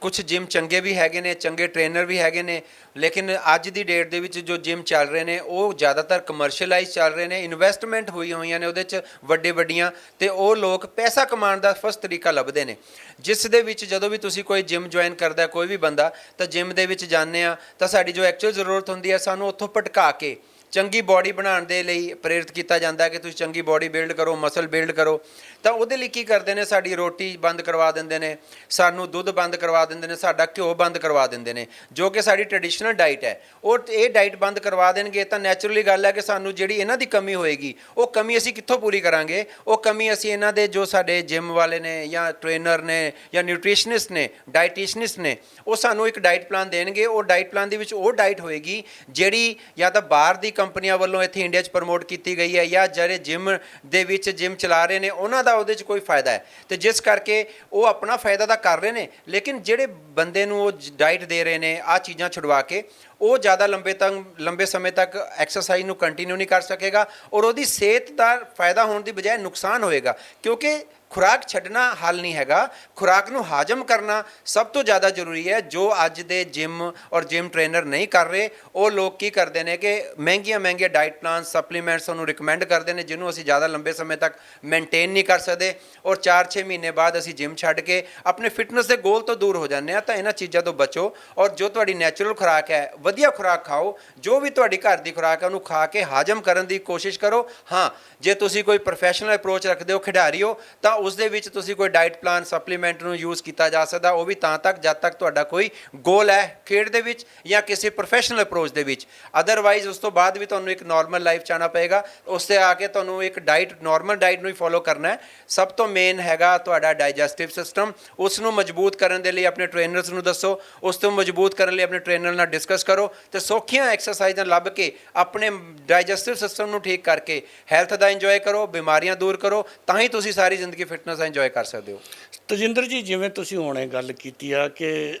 ਕੁਝ ਜਿਮ ਚੰਗੇ ਵੀ ਹੈਗੇ ਨੇ, ਚੰਗੇ ਟ੍ਰੇਨਰ ਵੀ ਹੈਗੇ ਨੇ, ਲੇਕਿਨ ਅੱਜ ਦੀ ਡੇਟ ਦੇ ਵਿੱਚ ਜੋ ਜਿਮ ਚੱਲ ਰਹੇ ਨੇ, ਉਹ ਜ਼ਿਆਦਾਤਰ ਕਮਰਸ਼ੀਅਲਾਈਜ਼ ਚੱਲ ਰਹੇ ਨੇ ਇਨਵੈਸਟਮੈਂਟ ਹੋਈ ਹੋਈਆਂ ਨੇ ਉਹਦੇ 'ਚ ਵੱਡੇ ਵੱਡੀਆਂ, ਤੇ ਉਹ ਲੋਕ ਪੈਸਾ ਕਮਾਉਣ ਦਾ ਫਸਟ ਤਰੀਕਾ ਲੱਭਦੇ ਨੇ। ਜਿਸ ਦੇ ਵਿੱਚ ਜਦੋਂ ਵੀ ਤੁਸੀਂ ਕੋਈ ਜਿਮ ਜੁਆਇਨ ਕਰਦਾ, ਕੋਈ ਵੀ ਬੰਦਾ, ਤਾਂ ਜਿਮ ਦੇ ਵਿੱਚ ਜਾਂਦੇ ਆ ਤਾਂ ਸਾਡੀ ਜੋ ਐਕਚੁਅਲ ਜ਼ਰੂਰਤ ਹੁੰਦੀ ਹੈ, ਸਾਨੂੰ ਉੱਥੋਂ ਭਟਕਾ ਕੇ ਚੰਗੀ ਬਾਡੀ ਬਣਾਉਣ ਦੇ ਲਈ ਪ੍ਰੇਰਿਤ ਕੀਤਾ ਜਾਂਦਾ ਕਿ ਤੁਸੀਂ ਚੰਗੀ ਬਾਡੀ ਬਿਲਡ ਕਰੋ ਮਸਲ ਬਿਲਡ ਕਰੋ। ਤਾਂ ਉਹਦੇ ਲਈ ਕੀ ਕਰਦੇ ਨੇ? ਸਾਡੀ ਰੋਟੀ ਬੰਦ ਕਰਵਾ ਦਿੰਦੇ ਨੇ, ਸਾਨੂੰ ਦੁੱਧ ਬੰਦ ਕਰਵਾ ਦਿੰਦੇ ਨੇ, ਸਾਡਾ ਘਿਓ ਬੰਦ ਕਰਵਾ ਦਿੰਦੇ ਨੇ, ਜੋ ਕਿ ਸਾਡੀ ਟ੍ਰੈਡੀਸ਼ਨਲ ਡਾਈਟ ਹੈ। ਉਹ ਇਹ ਡਾਈਟ ਬੰਦ ਕਰਵਾ ਦੇਣਗੇ ਤਾਂ ਨੈਚੁਰਲੀ ਗੱਲ ਹੈ ਕਿ ਸਾਨੂੰ ਜਿਹੜੀ ਇਹਨਾਂ ਦੀ ਕਮੀ ਹੋਏਗੀ, ਉਹ ਕਮੀ ਅਸੀਂ ਕਿੱਥੋਂ ਪੂਰੀ ਕਰਾਂਗੇ? ਉਹ ਕਮੀ ਅਸੀਂ ਇਹਨਾਂ ਦੇ ਜੋ ਸਾਡੇ ਜਿਮ ਵਾਲੇ ਨੇ ਜਾਂ ਟ੍ਰੇਨਰ ਨੇ ਜਾਂ ਨਿਊਟ੍ਰੀਸ਼ਨਿਸਟ ਨੇ ਡਾਈਟੀਸ਼ਨਿਸਟ ਨੇ, ਉਹ ਸਾਨੂੰ ਇੱਕ ਡਾਈਟ ਪਲਾਨ ਦੇਣਗੇ। ਉਹ ਡਾਈਟ ਪਲਾਨ ਦੇ ਵਿੱਚ ਉਹ ਡਾਈਟ ਹੋਏਗੀ ਜਿਹੜੀ ਜਾਂ ਤਾਂ ਬਾਹਰ ਦੀ ਕੰਪਨੀਆਂ ਵੱਲੋਂ ਇੱਥੇ ਇੰਡੀਆ 'ਚ ਪ੍ਰਮੋਟ ਕੀਤੀ ਗਈ ਹੈ ਜਾਂ ਜਿਹੜੇ ਜਿਮ ਦੇ ਵਿੱਚ ਜਿਮ ਚਲਾ ਰਹੇ ਨੇ, ਉਹਨਾਂ ਦਾ ਉਹਦੇ 'ਚ ਕੋਈ ਫਾਇਦਾ ਹੈ। ਤੇ ਜਿਸ ਕਰਕੇ ਉਹ ਆਪਣਾ ਫਾਇਦਾ ਤਾਂ ਕਰ ਰਹੇ ਨੇ, ਲੇਕਿਨ ਜਿਹੜੇ ਬੰਦੇ ਨੂੰ ਉਹ ਡਾਈਟ ਦੇ ਰਹੇ ਨੇ ਆ ਚੀਜ਼ਾਂ ਛੁਡਵਾ ਕੇ, ਉਹ ਜ਼ਿਆਦਾ ਲੰਬੇ ਤੱਕ ਲੰਬੇ ਸਮੇਂ ਤੱਕ ਐਕਸਰਸਾਈਜ਼ ਨੂੰ ਕੰਟੀਨਿਊ ਨਹੀਂ ਕਰ ਸਕੇਗਾ ਔਰ ਉਹਦੀ ਸਿਹਤ ਦਾ ਫਾਇਦਾ ਹੋਣ ਦੀ ਬਜਾਏ ਨੁਕਸਾਨ ਹੋਏਗਾ। ਕਿਉਂਕਿ ਖੁਰਾਕ ਛੱਡਣਾ ਹੱਲ ਨਹੀਂ ਹੈਗਾ। ਖੁਰਾਕ ਨੂੰ ਹਾਜਮ ਕਰਨਾ ਸਭ ਤੋਂ ਜ਼ਿਆਦਾ ਜ਼ਰੂਰੀ ਹੈ। ਜੋ ਅੱਜ ਦੇ ਜਿਮ ਔਰ ਜਿਮ ਟ੍ਰੇਨਰ ਨਹੀਂ ਕਰ ਰਹੇ, ਉਹ ਲੋਕ ਕੀ ਕਰਦੇ ਨੇ ਕਿ ਮਹਿੰਗੀਆਂ ਮਹਿੰਗੀਆਂ ਡਾਈਟ ਪਲਾਨ, ਸਪਲੀਮੈਂਟਸ ਉਹਨੂੰ ਰਿਕਮੈਂਡ ਕਰਦੇ ਨੇ, ਜਿਹਨੂੰ ਅਸੀਂ ਜ਼ਿਆਦਾ ਲੰਬੇ ਸਮੇਂ ਤੱਕ ਮੇਨਟੇਨ ਨਹੀਂ ਕਰ ਸਕਦੇ ਔਰ 4-6 ਮਹੀਨੇ ਬਾਅਦ ਅਸੀਂ ਜਿਮ ਛੱਡ ਕੇ ਆਪਣੇ ਫਿਟਨੈਸ ਦੇ ਗੋਲ ਤੋਂ ਦੂਰ ਹੋ ਜਾਂਦੇ ਆ ਤਾਂ ਇਹਨਾਂ ਚੀਜ਼ਾਂ ਤੋਂ ਬਚੋ ਔਰ ਜੋ ਤੁਹਾਡੀ ਨੈਚੁਰਲ ਖੁਰਾਕ ਹੈ, ਵਧੀਆ ਖੁਰਾਕ ਖਾਓ। ਜੋ ਵੀ ਤੁਹਾਡੀ ਘਰ ਦੀ ਖੁਰਾਕ ਹੈ, ਉਹਨੂੰ ਖਾ ਕੇ ਹਾਜਮ ਕਰਨ ਦੀ ਕੋਸ਼ਿਸ਼ ਕਰੋ। ਹਾਂ, ਜੇ ਤੁਸੀਂ ਕੋਈ ਪ੍ਰੋਫੈਸ਼ਨਲ ਅਪਰੋਚ ਰੱਖਦੇ ਹੋ ਖਿਡਾਰੀ ਹੋ ਤਾਂ ਉਸ ਦੇ ਵਿੱਚ ਤੁਸੀਂ ਕੋਈ ਡਾਈਟ ਪਲਾਨ, ਸਪਲੀਮੈਂਟ ਨੂੰ ਯੂਜ਼ ਕੀਤਾ ਜਾ ਸਕਦਾ, ਉਹ ਵੀ ਤਾਂ ਤੱਕ, ਜਦ ਤੱਕ ਤੁਹਾਡਾ ਕੋਈ ਗੋਲ ਹੈ ਖੇਡ ਦੇ ਵਿੱਚ ਜਾਂ ਕਿਸੇ ਪ੍ਰੋਫੈਸ਼ਨਲ ਅਪਰੋਚ ਦੇ ਵਿੱਚ। ਅਦਰਵਾਈਜ਼ ਉਸ ਤੋਂ ਬਾਅਦ ਵੀ ਤੁਹਾਨੂੰ ਇੱਕ ਨਾਰਮਲ ਲਾਈਫ ਚਾਹਣਾ ਪਏਗਾ। ਉਸ ਤੇ ਆ ਕੇ ਤੁਹਾਨੂੰ ਇੱਕ ਡਾਈਟ ਨਾਰਮਲ ਡਾਈਟ ਨੂੰ ਹੀ ਫੋਲੋ ਕਰਨਾ ਹੈ। ਸਭ ਤੋਂ ਮੇਨ ਹੈਗਾ ਤੁਹਾਡਾ ਡਾਈਜੈਸਟਿਵ ਸਿਸਟਮ ਉਸ ਨੂੰ ਮਜ਼ਬੂਤ ਕਰਨ ਦੇ ਲਈ ਆਪਣੇ ਟ੍ਰੇਨਰਸ ਨੂੰ ਦੱਸੋ। ਉਸ ਤੋਂ ਮਜ਼ਬੂਤ ਕਰਨ ਲਈ ਆਪਣੇ ਟ੍ਰੇਨਰ ਨਾਲ ਡਿਸਕਸ ਕਰੋ। ਤੇ ਸੌਖੀਆਂ ਐਕਸਰਸਾਈਜ਼ਾਂ ਲੱਭ ਕੇ ਆਪਣੇ ਡਾਈਜੈਸਟਿਵ ਸਿਸਟਮ ਨੂੰ ਠੀਕ ਕਰਕੇ ਹੈਲਥ ਦਾ ਇੰਜੋਏ ਕਰੋ, ਬਿਮਾਰੀਆਂ ਦੂਰ ਕਰੋ। ਤਾਂ ਹੀ ਤੁਸੀਂ ਸਾਰੀ ਜ਼ਿੰਦਗੀ ਫਿਟਨੈਸ ਇੰਜੋਏ ਕਰ ਸਕਦੇ ਹੋ ਤਜਿੰਦਰ ਜੀ, ਜਿਵੇਂ ਤੁਸੀਂ ਹੁਣੇ ਗੱਲ ਕੀਤੀ ਆ ਕਿ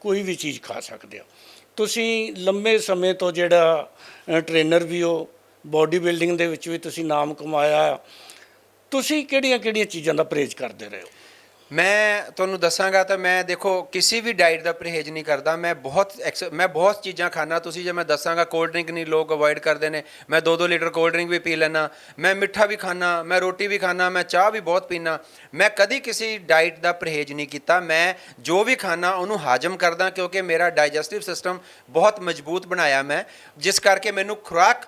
ਕੋਈ ਵੀ ਚੀਜ਼ ਖਾ ਸਕਦੇ ਹੋ ਤੁਸੀਂ ਲੰਮੇ ਸਮੇਂ ਤੋਂ ਜਿਹੜਾ ਟ੍ਰੇਨਰ ਵੀ ਹੋ ਬਾਡੀ ਬਿਲਡਿੰਗ ਦੇ ਵਿੱਚ ਵੀ ਤੁਸੀਂ ਨਾਮ ਕਮਾਇਆ ਆ। ਤੁਸੀਂ ਕਿਹੜੀਆਂ-ਕਿਹੜੀਆਂ ਚੀਜ਼ਾਂ ਦਾ ਪਰਹੇਜ਼ ਕਰਦੇ ਰਹੇ ਹੋ ਮੈਂ ਤੁਹਾਨੂੰ ਦੱਸਾਂਗਾ ਤਾਂ ਮੈਂ ਦੇਖੋ ਕਿਸੇ ਵੀ ਡਾਈਟ ਦਾ ਪਰਹੇਜ਼ ਨਹੀਂ ਕਰਦਾ। ਮੈਂ ਬਹੁਤ ਐਕਸ- ਮੈਂ ਬਹੁਤ ਚੀਜ਼ਾਂ ਖਾਣਾ ਤੁਸੀਂ ਜੇ ਮੈਂ ਦੱਸਾਂਗਾ ਕੋਲਡ ਡਰਿੰਕ ਨਹੀਂ ਲੋਕ ਅਵੋਇਡ ਕਰਦੇ ਨੇ। ਮੈਂ 2-2 ਲੀਟਰ ਕੋਲਡ ਡਰਿੰਕ ਵੀ ਪੀ ਲੈਣਾ ਮੈਂ ਮਿੱਠਾ ਵੀ ਖਾਣਾ ਮੈਂ ਰੋਟੀ ਵੀ ਖਾਣਾ ਮੈਂ ਚਾਹ ਵੀ ਬਹੁਤ ਪੀਣਾ ਮੈਂ ਕਦੀ ਕਿਸੇ ਡਾਈਟ ਦਾ ਪਰਹੇਜ਼ ਨਹੀਂ ਕੀਤਾ। ਮੈਂ ਜੋ ਵੀ ਖਾਣਾ ਉਹਨੂੰ ਹਾਜਮ ਕਰਦਾ ਕਿਉਂਕਿ ਮੇਰਾ ਡਾਈਜੈਸਟਿਵ ਸਿਸਟਮ ਬਹੁਤ ਮਜ਼ਬੂਤ ਬਣਾਇਆ ਮੈਂ। ਜਿਸ ਕਰਕੇ ਮੈਨੂੰ ਖੁਰਾਕ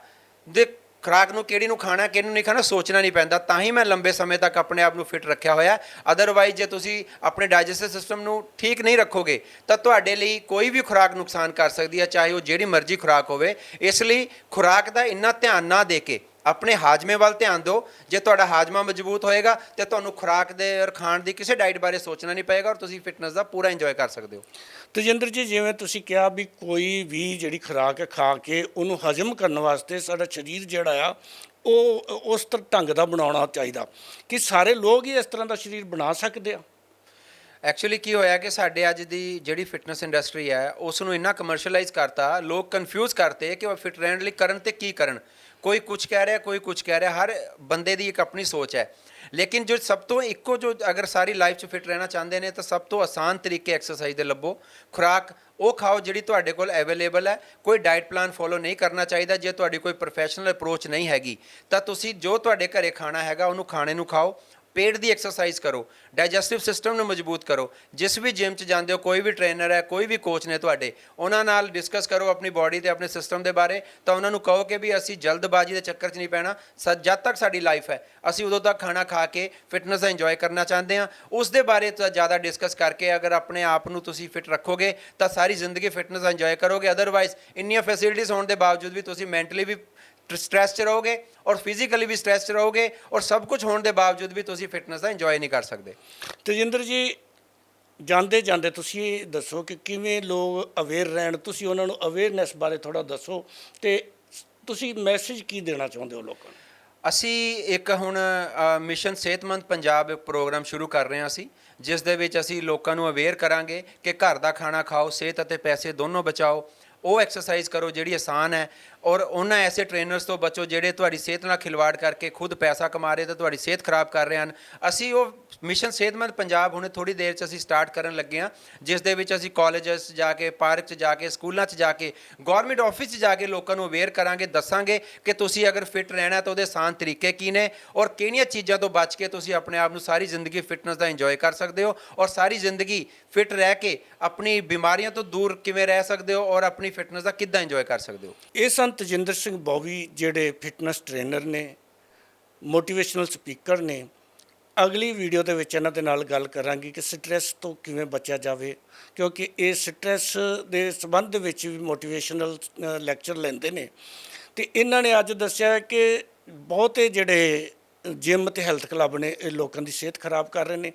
ਦੇ ਖੁਰਾਕ ਨੂੰ ਕਿਹੜੀ ਨੂੰ ਖਾਣਾ, ਕਿਹਨੂੰ ਨਹੀਂ ਖਾਣਾ ਸੋਚਣਾ ਨਹੀਂ ਪੈਂਦਾ। ਤਾਂ ਹੀ ਮੈਂ ਲੰਬੇ ਸਮੇਂ ਤੱਕ ਆਪਣੇ ਆਪ ਨੂੰ ਫਿਟ ਰੱਖਿਆ ਹੋਇਆ। ਅਦਰਵਾਈਜ਼ ਜੇ ਤੁਸੀਂ ਆਪਣੇ ਡਾਈਜੈਸਟਿਵ ਸਿਸਟਮ ਨੂੰ ਠੀਕ ਨਹੀਂ ਰੱਖੋਗੇ, ਤਾਂ ਤੁਹਾਡੇ ਲਈ ਕੋਈ ਵੀ ਖੁਰਾਕ ਨੁਕਸਾਨ ਕਰ ਸਕਦੀ ਹੈ, ਚਾਹੇ ਉਹ ਜਿਹੜੀ ਮਰਜ਼ੀ ਖੁਰਾਕ ਹੋਵੇ। ਇਸ ਲਈ ਖੁਰਾਕ ਦਾ ਇੰਨਾ ਧਿਆਨ ਨਾ ਦੇ ਕੇ ਆਪਣੇ ਹਾਜਮੇ ਵੱਲ ਧਿਆਨ ਦਿਓ। ਜੇ ਤੁਹਾਡਾ ਹਾਜਮਾ ਮਜ਼ਬੂਤ ਹੋਏਗਾ ਤੇ ਤੁਹਾਨੂੰ ਖੁਰਾਕ ਦੇ ਔਰ ਖਾਣ ਦੀ ਕਿਸੇ ਡਾਈਟ ਬਾਰੇ ਸੋਚਣਾ ਨਹੀਂ ਪਏਗਾ ਔਰ ਤੁਸੀਂ ਫਿਟਨੈਸ ਦਾ ਪੂਰਾ ਇੰਜੋਏ ਕਰ ਸਕਦੇ ਹੋ। ਤਜਿੰਦਰ ਜੀ ਜਿਵੇਂ ਤੁਸੀਂ ਕਿਹਾ ਵੀ ਕੋਈ ਵੀ ਜਿਹੜੀ ਖੁਰਾਕ ਖਾ ਕੇ ਉਹਨੂੰ ਹਜਮ ਕਰਨ ਵਾਸਤੇ ਸਾਡਾ ਸਰੀਰ ਜਿਹੜਾ ਆ ਉਹ ਉਸ ਤਰ੍ਹਾਂ ਢੰਗ ਦਾ ਬਣਾਉਣਾ ਚਾਹੀਦਾ। ਕਿ ਸਾਰੇ ਲੋਕ ਹੀ ਇਸ ਤਰ੍ਹਾਂ ਦਾ ਸਰੀਰ ਬਣਾ ਸਕਦੇ ਆ? ਐਕਚੁਅਲੀ ਕੀ ਹੋਇਆ ਕਿ ਸਾਡੇ ਅੱਜ ਦੀ ਜਿਹੜੀ ਫਿਟਨੈਸ ਇੰਡਸਟਰੀ ਹੈ ਉਸ ਨੂੰ ਇੰਨਾ ਕਮਰਸ਼ੀਅਲਾਈਜ਼ ਕਰਤਾ ਲੋਕ ਕਨਫਿਊਜ਼ ਕਰਤੇ ਕਿ ਉਹ ਫਿਟ ਰਹਿਣ ਲਈ ਕਰਨ ਤੇ ਕੀ ਕਰਨ। ਕੋਈ ਕੁਝ ਕਹਿ ਰਿਹਾ, ਕੋਈ ਕੁਝ ਕਹਿ ਰਿਹਾ, ਹਰ ਬੰਦੇ ਦੀ ਇੱਕ ਆਪਣੀ ਸੋਚ ਹੈ। ਲੇਕਿਨ ਜੋ ਸਭ ਤੋਂ ਇੱਕੋ ਜੋ ਅਗਰ ਸਾਰੀ ਲਾਈਫ 'ਚ ਫਿਟ ਰਹਿਣਾ ਚਾਹੁੰਦੇ ਨੇ, ਤਾਂ ਸਭ ਤੋਂ ਆਸਾਨ ਤਰੀਕੇ ਐਕਸਰਸਾਈਜ਼ ਦੇ ਲੱਭੋ। ਖੁਰਾਕ, ਉਹ ਖਾਓ ਜਿਹੜੀ ਤੁਹਾਡੇ ਕੋਲ ਅਵੇਲੇਬਲ ਹੈ। ਕੋਈ ਡਾਈਟ ਪਲਾਨ ਫੋਲੋ ਨਹੀਂ ਕਰਨਾ ਚਾਹੀਦਾ, ਜੇ ਤੁਹਾਡੀ ਕੋਈ ਪ੍ਰੋਫੈਸ਼ਨਲ ਅਪਰੋਚ ਨਹੀਂ ਹੈਗੀ, ਤਾਂ ਤੁਸੀਂ ਜੋ ਤੁਹਾਡੇ ਘਰੇ ਖਾਣਾ ਹੈਗਾ, ਉਹਨੂੰ ਖਾਣੇ ਨੂੰ ਖਾਓ। ਪੇਟ ਦੀ ਐਕਸਰਸਾਈਜ਼ ਕਰੋ ਡਾਈਜੈਸਟਿਵ ਸਿਸਟਮ ਨੂੰ ਮਜ਼ਬੂਤ ਕਰੋ। ਜਿਸ ਵੀ ਜਿਮ 'ਚ ਜਾਂਦੇ ਹੋ, ਕੋਈ ਵੀ ਟ੍ਰੇਨਰ ਹੈ, ਕੋਈ ਵੀ ਕੋਚ ਨੇ ਤੁਹਾਡੇ, ਉਹਨਾਂ ਨਾਲ ਡਿਸਕਸ ਕਰੋ ਆਪਣੀ ਬਾਡੀ ਤੇ, ਆਪਣੇ ਸਿਸਟਮ ਦੇ ਬਾਰੇ। ਤਾਂ ਉਹਨਾਂ ਨੂੰ ਕਹੋ ਕਿ ਵੀ ਅਸੀਂ ਜਲਦਬਾਜ਼ੀ ਦੇ ਚੱਕਰ 'ਚ ਨਹੀਂ ਪੈਣਾ ਸ- ਜਦ ਤੱਕ ਸਾਡੀ ਲਾਈਫ ਹੈ, ਅਸੀਂ ਉਦੋਂ ਤੱਕ ਖਾਣਾ ਖਾ ਕੇ ਫਿਟਨੈਸ ਦਾ ਇੰਜੋਏ ਕਰਨਾ ਚਾਹੁੰਦੇ ਹਾਂ। ਉਸ ਦੇ ਬਾਰੇ ਜ਼ਿਆਦਾ ਡਿਸਕਸ ਕਰਕੇ ਅਗਰ ਆਪਣੇ ਆਪ ਨੂੰ ਤੁਸੀਂ ਫਿਟ ਰੱਖੋਗੇ, ਤਾਂ ਸਾਰੀ ਜ਼ਿੰਦਗੀ ਫਿਟਨੈਸ ਦਾ ਇੰਜੋਏ ਕਰੋਗੇ। ਅਦਰਵਾਈਜ਼ ਇੰਨੀਆਂ ਫੈਸਿਲਿਟੀਜ਼ ਹੋਣ ਦੇ ਬਾਵਜੂਦ ਵੀ ਤੁਸੀਂ ਮੈਂਟਲੀ ਵੀ ਸਟ੍ਰੈਸ 'ਚ ਰਹੋਗੇ ਔਰ ਫਿਜ਼ੀਕਲੀ ਵੀ ਸਟ੍ਰੈਸ 'ਚ ਰਹੋਗੇ ਔਰ ਸਭ ਕੁਝ ਹੋਣ ਦੇ ਬਾਵਜੂਦ ਵੀ ਤੁਸੀਂ ਫਿਟਨੈਸ ਦਾ ਇੰਜੋਏ ਨਹੀਂ ਕਰ ਸਕਦੇ। ਤਜਿੰਦਰ ਜੀ ਜਾਂਦੇ ਜਾਂਦੇ ਤੁਸੀਂ ਦੱਸੋ ਕਿ ਕਿਵੇਂ ਲੋਕ ਅਵੇਅਰ ਰਹਿਣ? ਤੁਸੀਂ ਉਹਨਾਂ ਨੂੰ ਅਵੇਅਰਨੈਸ ਬਾਰੇ ਥੋੜਾ ਦੱਸੋ ਤੇ ਤੁਸੀਂ ਮੈਸੇਜ ਕੀ ਦੇਣਾ ਚਾਹੁੰਦੇ ਹੋ ਲੋਕਾਂ ਨੂੰ? ਅਸੀਂ ਇੱਕ ਹੁਣ ਮਿਸ਼ਨ ਸਿਹਤਮੰਦ ਪੰਜਾਬ ਇੱਕ ਪ੍ਰੋਗਰਾਮ ਸ਼ੁਰੂ ਕਰ ਰਹੇ ਹਾਂ ਅਸੀਂ ਜਿਸ ਦੇ ਵਿੱਚ ਅਸੀਂ ਲੋਕਾਂ ਨੂੰ ਅਵੇਅਰ ਕਰਾਂਗੇ ਕਿ ਘਰ ਦਾ ਖਾਣਾ ਖਾਓ ਸਿਹਤ ਅਤੇ ਪੈਸੇ ਦੋਨੋਂ ਬਚਾਓ। ਉਹ ਐਕਸਰਸਾਈਜ਼ ਕਰੋ ਜਿਹੜੀ ਆਸਾਨ ਹੈ ਔਰ ਉਹਨਾਂ ਐਸੇ ਟ੍ਰੇਨਰਸ ਤੋਂ ਬਚੋ ਜਿਹੜੇ ਤੁਹਾਡੀ ਸਿਹਤ ਨਾਲ ਖਿਲਵਾੜ ਕਰਕੇ ਖੁਦ ਪੈਸਾ ਕਮਾ ਰਹੇ ਤੇ ਤੁਹਾਡੀ ਸਿਹਤ ਖਰਾਬ ਕਰ ਰਹੇ ਹਨ। ਅਸੀਂ ਉਹ ਮਿਸ਼ਨ ਸਿਹਤਮੰਦ ਪੰਜਾਬ ਹੁਣੇ ਥੋੜੀ ਦੇਰ 'ਚ ਅਸੀਂ ਸਟਾਰਟ ਕਰਨ ਲੱਗੇ ਹਾਂ, ਜਿਸ ਦੇ ਵਿੱਚ ਅਸੀਂ ਕਾਲਜਸ 'ਚ ਜਾ ਕੇ ਪਾਰਕ 'ਚ ਜਾ ਕੇ, ਸਕੂਲਾਂ 'ਚ ਜਾ ਕੇ ਗਵਰਨਮੈਂਟ ਆਫਿਸ 'ਚ ਜਾ ਕੇ ਲੋਕਾਂ ਨੂੰ ਅਵੇਅਰ ਕਰਾਂਗੇ, ਦੱਸਾਂਗੇ ਕਿ ਤੁਸੀਂ ਅਗਰ ਫਿਟ ਰਹਿਣਾ ਤਾਂ ਉਹਦੇ ਆਸਾਨ ਤਰੀਕੇ ਕੀ ਨੇ ਔਰ ਕਿਹੜੀਆਂ ਚੀਜ਼ਾਂ ਤੋਂ ਬਚ ਕੇ ਤੁਸੀਂ ਆਪਣੇ ਆਪ ਨੂੰ ਸਾਰੀ ਜ਼ਿੰਦਗੀ ਫਿਟਨੈਸ ਦਾ ਇੰਜੋਏ ਕਰ ਸਕਦੇ ਹੋ ਔਰ ਸਾਰੀ ਜ਼ਿੰਦਗੀ ਫਿਟ ਰਹਿ ਕੇ ਆਪਣੀ ਬਿਮਾਰੀਆਂ ਤੋਂ ਦੂਰ ਕਿਵੇਂ ਰਹਿ ਸਕਦੇ ਹੋ ਔਰ ਆਪਣੀ ਫਿਟਨੈਸ ਦਾ ਕਿੱਦਾਂ ਇੰਜੋਏ ਕਰ ਸਕਦੇ ਹੋ? ਇਹ ਸਨ ਤਜਿੰਦਰ ਸਿੰਘ ਬੋਵੀ ਜਿਹੜੇ ਫਿਟਨੈਸ ਟ੍ਰੇਨਰ ਨੇ ਮੋਟੀਵੇਸ਼ਨਲ ਸਪੀਕਰ ਨੇ, ਅਗਲੀ ਵੀਡੀਓ ਦੇ ਵਿੱਚ ਇਹਨਾਂ ਦੇ ਨਾਲ ਗੱਲ ਕਰਾਂਗੀ ਕਿ ਸਟ੍ਰੈਸ ਤੋਂ ਕਿਵੇਂ ਬਚਿਆ ਜਾਵੇ, ਕਿਉਂਕਿ ਇਹ ਸਟ੍ਰੈਸ ਦੇ ਸੰਬੰਧ ਦੇ ਵਿੱਚ ਵੀ ਮੋਟੀਵੇਸ਼ਨਲ ਲੈਕਚਰ ਲੈਂਦੇ ਨੇ। ਤੇ ਇਹਨਾਂ ਨੇ ਅੱਜ ਦੱਸਿਆ ਕਿ ਬਹੁਤੇ ਜਿਹੜੇ ਜਿਮ ਤੇ ਹੈਲਥ ਕਲੱਬ ਨੇ, ਇਹ ਲੋਕਾਂ ਦੀ ਸਿਹਤ ਖਰਾਬ ਕਰ ਰਹੇ ਨੇ।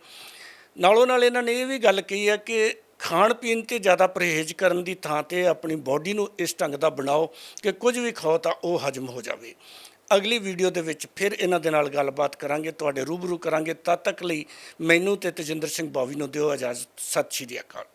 ਨਾਲੋਂ ਨਾਲ ਇਹਨਾਂ ਨੇ ਇਹ ਵੀ ਗੱਲ ਕਹੀ ਹੈ ਕਿ ਖਾਣ ਪੀਣ ਤੇ ਜ਼ਿਆਦਾ ਪਰਹੇਜ਼ ਕਰਨ ਦੀ ਥਾਂ ਤੇ ਆਪਣੀ ਬਾਡੀ ਨੂੰ ਇਸ ਢੰਗ ਦਾ ਬਣਾਓ ਕਿ ਕੁਝ ਵੀ ਖਾਓ ਤਾਂ ਉਹ ਹਜਮ ਹੋ ਜਾਵੇ। ਅਗਲੀ ਵੀਡੀਓ ਦੇ ਵਿੱਚ ਫਿਰ ਇਹਨਾਂ ਦੇ ਨਾਲ ਗੱਲਬਾਤ ਕਰਾਂਗੇ, ਤੁਹਾਡੇ ਰੂਬਰੂ ਕਰਾਂਗੇ। ਤਦ ਤੱਕ ਲਈ ਮੈਨੂੰ ਤੇ ਤਜਿੰਦਰ ਸਿੰਘ ਬਾਵੀ ਨੂੰ ਦਿਓ ਇਜਾਜ਼ਤ। ਸਤਿ ਸ਼੍ਰੀ ਅਕਾਲ।